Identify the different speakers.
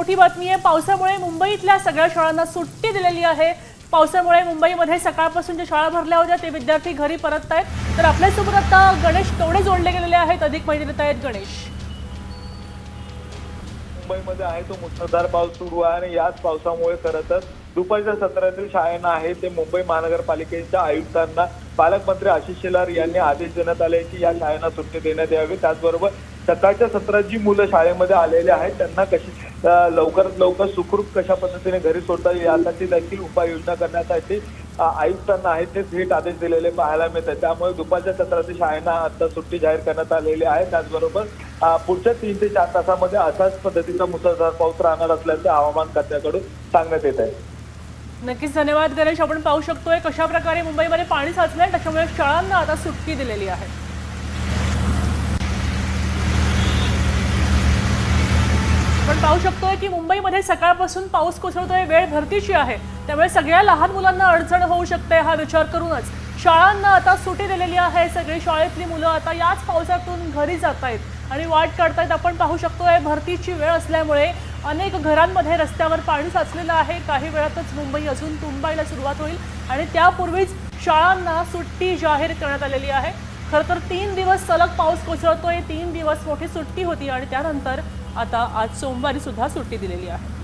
Speaker 1: मोठी बातमी आहे. पावसामुळे मुंबईतल्या सगळ्या शाळांना सुट्टी दिलेली आहे. पावसामुळे मुंबईमध्ये सकाळपासून ज्या शाळा भरल्या होत्या ते विद्यार्थी घरी परतत आहेत तर आपल्यासोबत आता गणेश कवडे जोडले गेलेले आहेत. अधिक माहिती देत आहेत गणेश.
Speaker 2: मुंबईमध्ये आहे तो मुसळधार पाऊस सुरू आहे आणि याच पावसामुळे खरं तर दुपारच्या सत्रातील शाळांना आहे ते मुंबई महानगरपालिकेच्या आयुक्तांना पालकमंत्री आशिष शेलार यांनी आदेश देण्यात आले की या शाळांना सुट्टी देण्यात यावी. त्याचबरोबर सकाळच्या सत्रात जी मुलं शाळेमध्ये आलेली आहेत त्यांना कशी लवकरात लवकर सुखरूप कशा पद्धतीने घरी सोडता येईल यासाठी देखील उपाययोजना करण्यासाठी आयुक्तांना आहेत ते थेट आदेश दिलेले पाहायला मिळतात. त्यामुळे दुपारच्या सत्रातील शाळांना आता सुट्टी जाहीर करण्यात आलेली आहे. त्याचबरोबर पुढच्या तीन ते चार तासामध्ये अशाच पद्धतीचा मुसळधार पाऊस राहणार असल्याचं हवामान खात्याकडून सांगण्यात येत आहे.
Speaker 1: नक्कीच धन्यवाद गणेश. आपण पाहू शकतोय कशा प्रकारे मुंबईमध्ये पाणी साचलंय त्याच्यामुळे शाळांना आता सुट्टी दिलेली आहे. आपण पाहू शकतोय की मुंबईमध्ये सकाळपासून पाऊस कोसळतोय वेळ भरतीची आहे. त्यामुळे सगळ्या लहान मुलांना अडचण होऊ शकते हा विचार करूनच. शाळांना आता सुटी दिलेली आहे. सगळी शाळेतली मुलं आता याच पावसातून घरी जात आहेत आणि वाट काढतायत. आपण पाहू शकतोय भरतीची वेळ असल्यामुळे अनेक घरांमध्ये रस्त्यावर पाणी साचलेलं आहे. काही वेळातच मुंबई अजून तुंबायला सुरुवात होईल आणि त्यापूर्वीच शाळांना सुट्टी जाहीर करण्यात आलेली आहे. खरं तर तीन दिवस सलग पाऊस कोसळतोय. तीन दिवस मोठी सुट्टी होती आणि त्यानंतर आता आज सोमवारी सुद्धा सुट्टी दिलेली आहे.